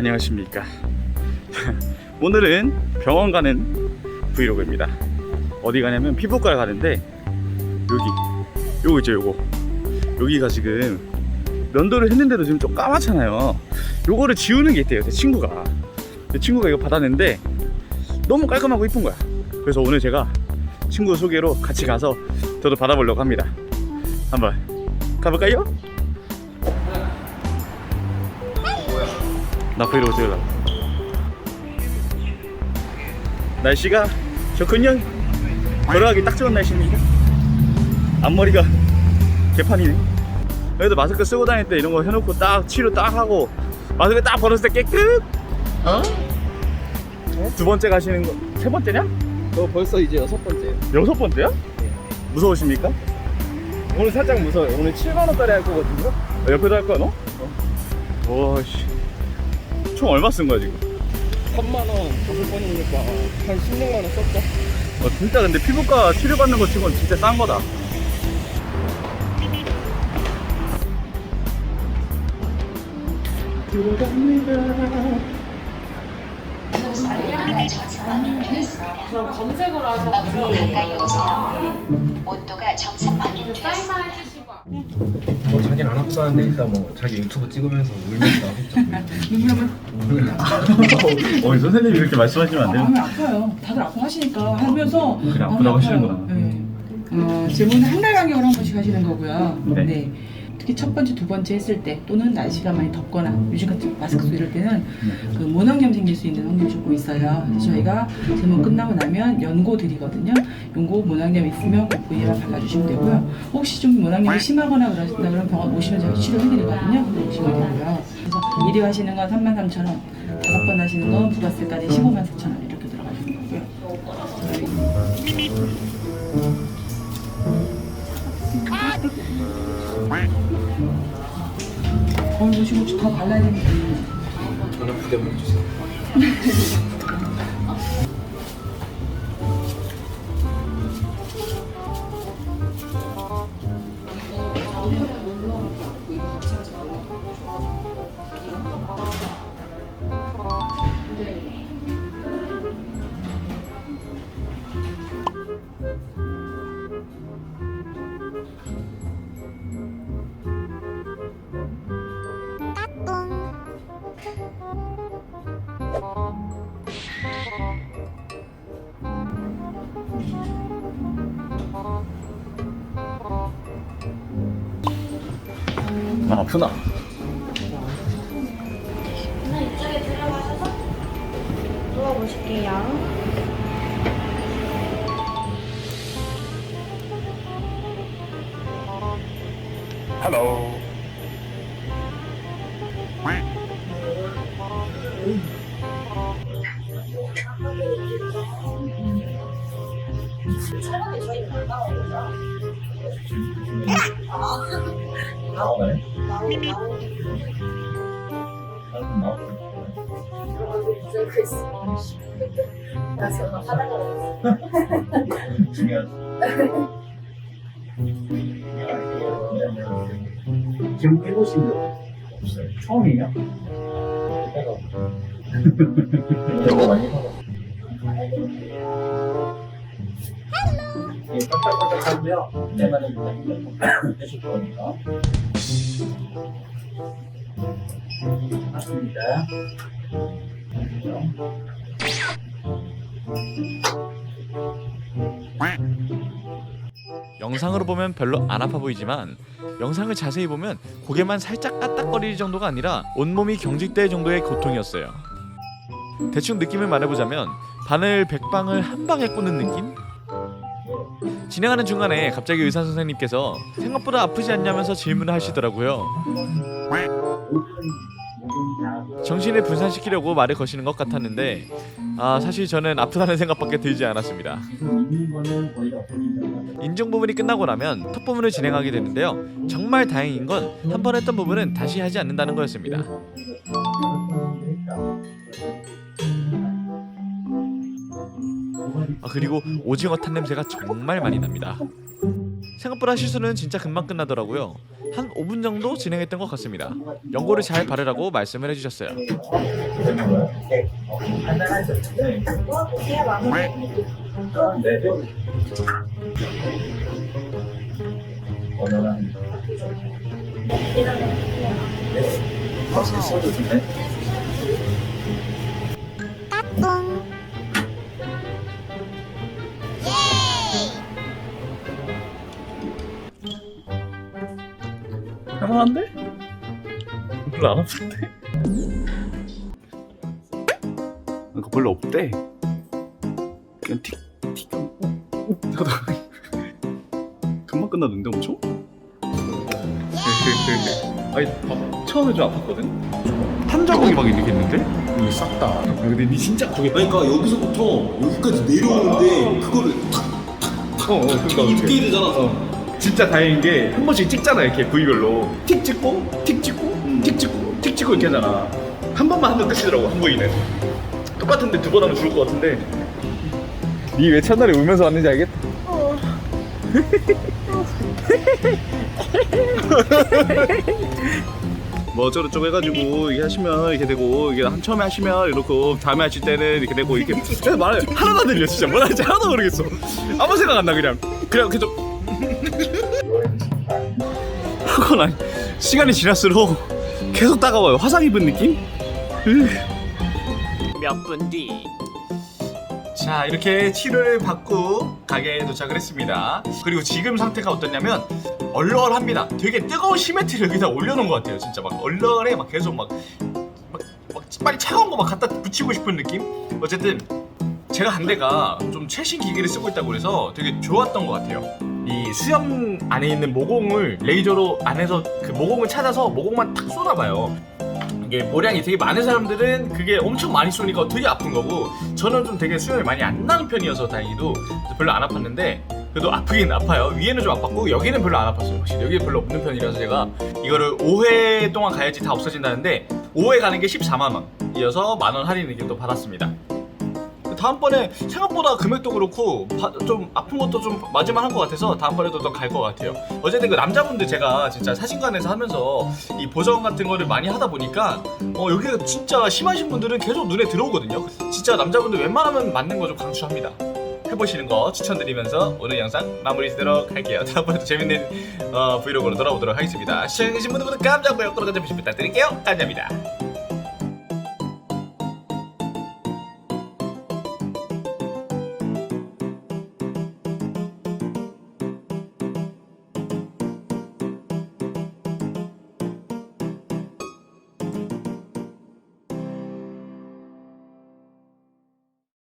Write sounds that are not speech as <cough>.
안녕하십니까. <laughs> 오늘은 병원 가는 브이로그입니다. 어디 가냐면 피부과 가는데 여기 요거 있죠 요거 여기가 지금 면도를 했는데도 지금 좀 까맣잖아요. 요거를 지우는 게 있대요 제 친구가. 제 친구가 이거 받았는데 너무 깔끔하고 이쁜 거야. 그래서 오늘 제가 친구 소개로 같이 가서 저도 받아보려고 합니다. 한번 가볼까요? 나 브이로그 찍으려고. 날씨가 좋군요. 걸어가기 딱 좋은 날씨입니다. 앞머리가 개판이네. 그래도 마스크 쓰고 다닐 때 이런 거 해놓고 딱 치료 딱 하고 마스크 딱 벗었을 때 깨끗. 어? 두 번째 가시는 거 세 번째냐? 저 벌써 이제 여섯 번째. 여섯 번째야? 무서우십니까? 오늘 살짝 무서워요. 오늘 7만 원짜리 할 거거든요. 어, 옆에도 할 거야 너? 와씨 총 얼마 쓴 거야 지금? 3만 원 다섯 번이니까 한 16만 원 썼죠. 어, 진짜 근데 피부과 치료받는 거 치고는 진짜 싼 거다 그럼 검색을 하셔서 가까이 오세요. 온도가 정상 확인되었습니다. 해주시고 뭐 자기는 안 아프다는데 일단 뭐 자기 유튜브 찍으면서 울면서 하겠죠. <laughs> 어 선생님이 이렇게 말씀하시면 안 돼요? 마음이 아파요. 다들 아파하시니까 하면서 그래, 마음이 아프다고. 하시는구나. 네. 어, 질문은 한 달 간격으로 한 번씩 하시는 거고요. 네. 네. 특히 첫 번째, 두 번째 했을 때 또는 날씨가 많이 덥거나 요즘 같은 마스크 쓰고 이럴 때는 그 모낭염 생길 수 있는 확률이 조금 있어요. 그래서 저희가 질문 끝나고 나면 연고 드리거든요. 연고 모낭염 있으면 그 부위에만 발라주시면 되고요. 혹시 좀 모낭염이 심하거나 그러신다 그러면 병원 오시면 제가 치료해드리거든요. 오시면 되고요. 그래서 1위 하시는 건 33,000원, 다섯 번 하시는 건 부가세까지 15만 4천원 이렇게 들어가시는 거고요. 거울 보시고 혹시 더 발라야 되는 게 있나요? 저는 부대물 주세요. <laughs> 아, 아프나? 이쪽에 들어가셔서 누워보실게요. 지금 해보신 적 없어요. 처음이에요? 너무 많이 하고. 영상으로 보면 별로 안 아파 보이지만 영상을 자세히 보면 고개만 살짝 까딱거릴 정도가 아니라 온몸이 경직될 정도의 고통이었어요. 대충 느낌을 말해보자면 바늘 백방을 한 방에 꽂는 느낌? 진행하는 중간에 갑자기 의사 선생님께서 생각보다 아프지 않냐면서 질문을 하시더라고요. 정신을 분산시키려고 말을 거시는 것 같았는데 아 사실 저는 아프다는 생각밖에 들지 않았습니다. 인중 부분이 끝나고 나면 턱 부분을 진행하게 되는데요. 정말 다행인 건 한 번 했던 부분은 다시 하지 않는다는 거였습니다. 아 그리고 오징어 탄 냄새가 정말 많이 납니다. 생각보다 시술은 진짜 금방 끝나더라고요. 한 5분 정도 진행했던 것 같습니다. 연고를 잘 바르라고 말씀을 해주셨어요. 할만한데? 별로 안 아픈데? 그러니까 별로 없대 그냥 틱, 틱 하다가 <laughs> 금방 끝나던데 엄청? <laughs> 아니 처음에 좀 아팠거든? 한 자국이 막 이렇게 있는데? 이게 싹다 아, 근데 니 진짜 거기 그러니까 여기서부터 여기까지 내려오는데 그거를 어, 어, 그러니까 입게 되잖아 어. 진짜 다행인 게 한 번씩 찍잖아 이렇게 부위별로. 틱 찍고 틱 찍고 틱 찍고 틱 찍고 이렇게 하잖아. 한 번만 하면 끝이더라고 한 부위는 똑같은데 두 번 하면 죽을 것 같은데. 니 왜 첫날에 울면서 왔는지 알겠다. <laughs> 뭐 어쩌고저쩌고 해가지고 이게 하시면 이렇게 되고 이게 한 처음에 하시면 이렇고 다음에 하실 때는 이렇게 되고 이렇게. <laughs> 그래서 말을 하나도 안 들려 진짜. 뭐라 할지 하나도 모르겠어. 아무 생각 안 나 그냥. 그냥 계 속 하고 난 시간이 지날수록 계속 따가워요 화상 입은 느낌? 몇 분 뒤. 자 이렇게 치료를 받고 가게에 도착을 했습니다. 그리고 지금 상태가 어떠냐면 얼얼합니다. 되게 뜨거운 시멘트를 여기다 올려놓은 것 같아요. 진짜 막 얼얼해 막 계속 막, 막, 막 빨리 차가운 거 막 갖다 붙이고 싶은 느낌? 어쨌든 제가 간 데가 좀 최신 기기를 쓰고 있다고 그래서 되게 좋았던 것 같아요. 이 수염 안에 있는 모공을 레이저로 안에서 그 모공을 찾아서 모공만 탁 쏘나봐요. 이게 모량이 되게 많은 사람들은 그게 엄청 많이 쏘니까 되게 아픈 거고 저는 좀 되게 수염이 많이 안 나는 편이어서 다행히도 별로 안 아팠는데 그래도 아프긴 아파요. 위에는 좀 아팠고 여기는 별로 안 아팠어요 확실히. 여기 별로 없는 편이라서 제가 이거를 5회 동안 가야지 다 없어진다는데 5회 가는 게 14만 원 이어서 만 원 할인 또 받았습니다 다음번에 생각보다 금액도 그렇고 바- 좀 아픈 것도 좀 맞을만 한 것 같아서 다음번에도 더 갈 것 같아요. 어쨌든 그 남자분들 제가 진짜 사진관에서 하면서 이 보정 같은 거를 많이 하다 보니까 어 여기가 진짜 심하신 분들은 계속 눈에 들어오거든요. 진짜 남자분들 웬만하면 맞는 거 좀 강추합니다. 해보시는 거 추천드리면서 오늘 영상 마무리 짓도록 할게요. 다음번에도 재밌는 어, 브이로그로 돌아오도록 하겠습니다. 시청해주신 분들 모두 감사하고요. 구독, 좋아요 부탁드릴게요. 감사합니다.